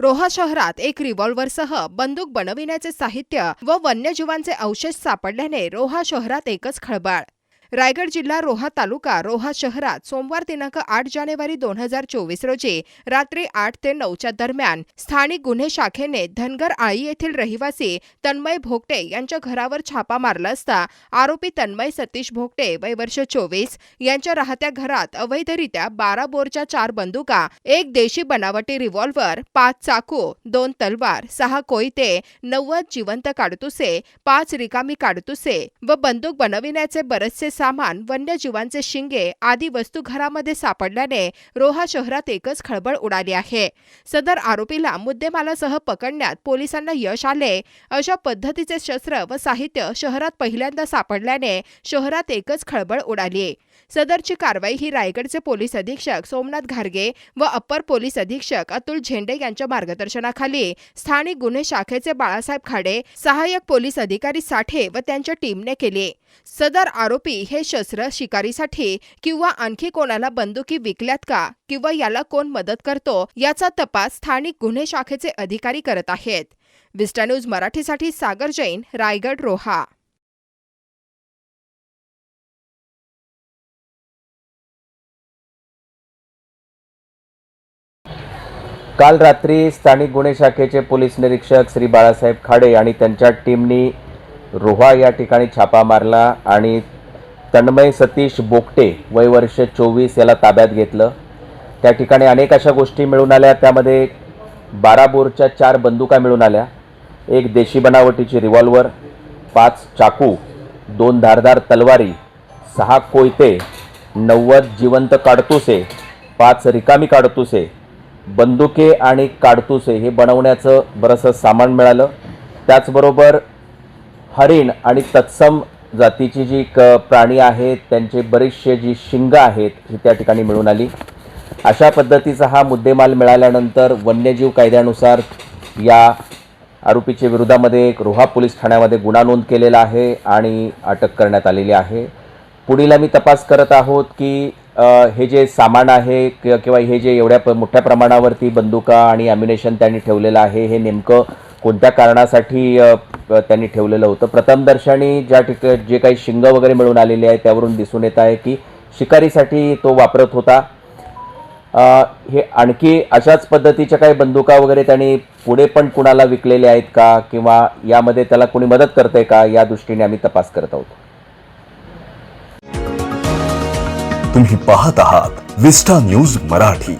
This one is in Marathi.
रोहा शहरात एक रिव्हॉल्व्हरसह बंदूक बनविण्याचे साहित्य व वन्यजीवांचे अवशेष सापडल्याने रोहा शहरात एकच खळबळ. रायगड जिल्हा रोहा तालुका रोहा शहरात सोमवार दिनांक आठ जानेवारी दोन हजार चोवीस रोजी रात्री आठ ते नऊच्या दरम्यान स्थानिक गुन्हे शाखेने धनगर आळी येथील रहिवासी तन्मय भोगटे यांच्या घरावर छापा मारला असता आरोपी तन्मय सतीश भोगटे वय वर्ष चोवीस यांच्या राहत्या घरात अवैधरित्या बारा बोरच्या चार बंदुका एक देशी बनावटी रिव्हॉल्व्हर पाच चाकू दोन तलवार सहा कोयते नव्वद जिवंत काडतुसे पाच रिकामी काडतुसे व बंदूक बनविण्याचे बरेचसे सामान वन्यजीवांचे शिंगे आदी वस्तू घरामध्ये सापडल्याने रोहा शहरात एकच खळबळ उडाली आहे. सदर आरोपीला मुद्देमालासह पकडण्यात पोलिसांना यश आले. अशा पद्धतीचे शस्त्र व साहित्य शहरात पहिल्यांदा सापडल्याने शहरात एकच खळबळ उडाली. सदरची कारवाई ही रायगडचे पोलीस अधीक्षक सोमनाथ घारगे व अप्पर पोलीस अधीक्षक अतुल झेंडे यांच्या मार्गदर्शनाखाली स्थानिक गुन्हे शाखेचे बाळासाहेब खाडे सहाय्यक पोलीस अधिकारी साठे व त्यांच्या टीमने केली. सदर आरोपी हे शस्त्र शिकारीसाठी किंवा आणखी कोणाला बंदुकी विकल्यात का किंवा याला कोण मदत करतो याचा तपास स्थानिक गुन्हे शाखेचे अधिकारी करत आहेत. विस्टा न्यूज मराठीसाठी सागर जैन रायगड रोहा. काल रात्री स्थानिक गुन्हे शाखेचे पोलीस निरीक्षक श्री बाळासाहेब खाडे आणि त्यांच्या टीमनी रोहा या ठिकाणी छापा मारला आणि तन्मय सतीश बोगटे वय वर्ष चोवीस याला ताब्यात घेतलं. त्या ठिकाणी अनेक अशा गोष्टी मिळून आल्या. त्यामध्ये बारा बोरच्या चार बंदुका मिळून आल्या. एक देशी बनावटीची रिव्हॉल्वर पाच चाकू दोन धारदार तलवारी सहा कोयते नव्वद जिवंत काडतुसे पाच रिकामी काडतुसे बंदुके आणि काडतुसे हे बनवण्याचं बरंचसं सामान मिळालं. त्याचबरोबर हरिण आणि तत्सम जातीची जी क प्राणी आहेत त्यांचे बरेचसे जी शिंग आहेत ही त्या ठिकाणी मिळून आली. अशा पद्धतीचा हा मुद्देमाल मिळाल्यानंतर वन्यजीव कायद्यानुसार या आरोपीच्या विरोधामध्ये एक रोहा पोलीस ठाण्यामध्ये गुन्हा नोंद केलेला आहे आणि अटक करण्यात आलेली आहे. पुढील आम्ही तपास करत आहोत की हे जे सामान आहे किंवा हे जे एवढ्या प- मोठ्या प्रमाणावरती बंदुका आणि अम्युनेशन त्यांनी ठेवलेलं आहे हे नेमकं कोणत्या कारणासाठी त्यांनी ठेवलेलं होतं? प्रथमदर्शनी ज्या ठिकाणी जे काही शिंग वगैरे मिळून आलेले आहे त्यावरून दिसून येत आहे की शिकारीसाठी तो वापरत होता. आ, हे आणखी अशाच पद्धतीच्या काही बंदुका वगैरे त्यांनी पुढे पण कुणाला विकलेले आहेत का? किंवा यामध्ये त्याला कोणी मदत करते का? या दृष्टीने आम्ही तपास करत आहोत. तुम्ही पाहत आहात विस्टा न्यूज मराठी.